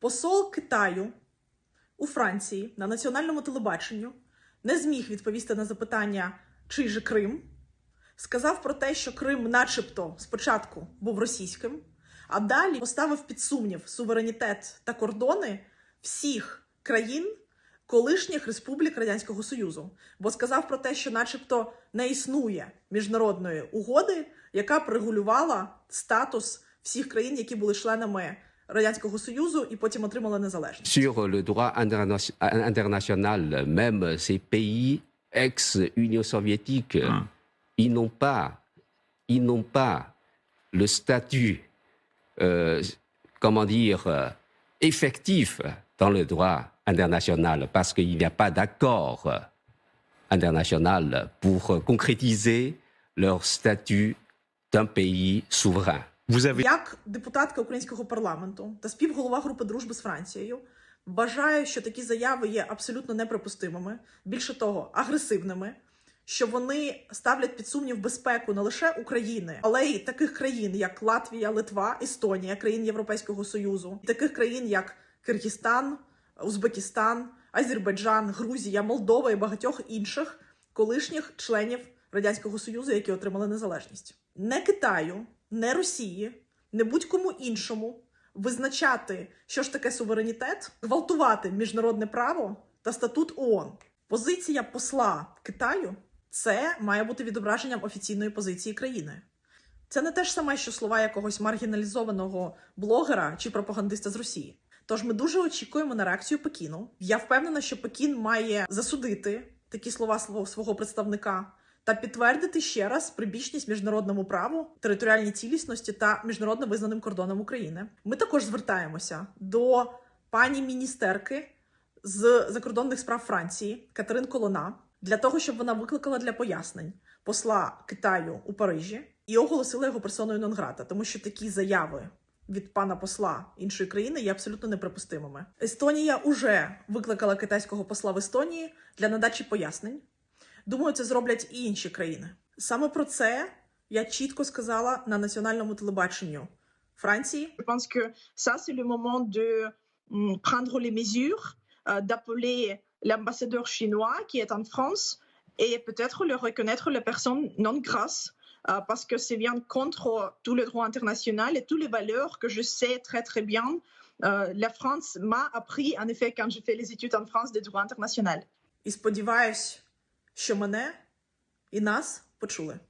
Посол Китаю у Франції на національному телебаченню не зміг відповісти на запитання, чий же Крим. Сказав про те, що Крим, начебто, спочатку був російським, а далі поставив під сумнів суверенітет та кордони всіх країн колишніх республік Радянського Союзу, бо сказав про те, що, начебто, не існує міжнародної угоди, яка б регулювала статус всіх країн, які були членами Радянського Союзу і потім отримали незалежність. Sur le droit interna- international, même ces pays ex-Union soviétique, ils n'ont pas, ils n'ont pas le statut, euh, comment dire, euh, effectif dans le droit international, parce qu'il n'y a pas d'accord international pour euh, concrétiser leur statut d'un pays souverain. Як депутатка українського парламенту та співголова групи дружби з Францією вважаю, що такі заяви є абсолютно неприпустимими, більше того, агресивними, що вони ставлять під сумнів безпеку не лише України, але й таких країн, як Латвія, Литва, Естонія, країн Європейського Союзу, і таких країн, як Киргизстан, Узбекистан, Азербайджан, Грузія, Молдова і багатьох інших колишніх членів Радянського Союзу, які отримали незалежність. Не Китаю, не Росії, не будь-кому іншому визначати, що ж таке суверенітет, гвалтувати міжнародне право та статут ООН. Позиція посла Китаю це має бути відображенням офіційної позиції країни. Це не те ж саме, що слова якогось маргіналізованого блогера чи пропагандиста з Росії. Тож ми дуже очікуємо на реакцію Пекіну. Я впевнена, що Пекін має засудити такі слова свого, представника та підтвердити ще раз прибічність міжнародному праву, територіальній цілісності та міжнародно визнаним кордонам України. Ми також звертаємося до пані міністерки з закордонних справ Франції Катерин Колона для того, щоб вона викликала для пояснень посла Китаю у Парижі і оголосила його персоною нон-грата, тому що такі заяви від пана посла іншої країни є абсолютно неприпустимими. Естонія уже викликала китайського посла в Естонії для надачі пояснень. Думаю, це зроблять і інші країни. Саме про це я чітко сказала на національному телебаченню Франції Je pense que ça, c'est le moment de hum, prendre les mesures, euh, d'appeler l'ambassadeur chinois qui est en France et peut-être le reconnaître la personne non grâce euh, parce que c'est bien contre tout le droit international et toutes les valeurs que je sais très très bien. Euh, la France m'a appris, en effet, quand j'ai fait les études en France, des droits internationaux. і сподіваюсь, Що мене і нас почули.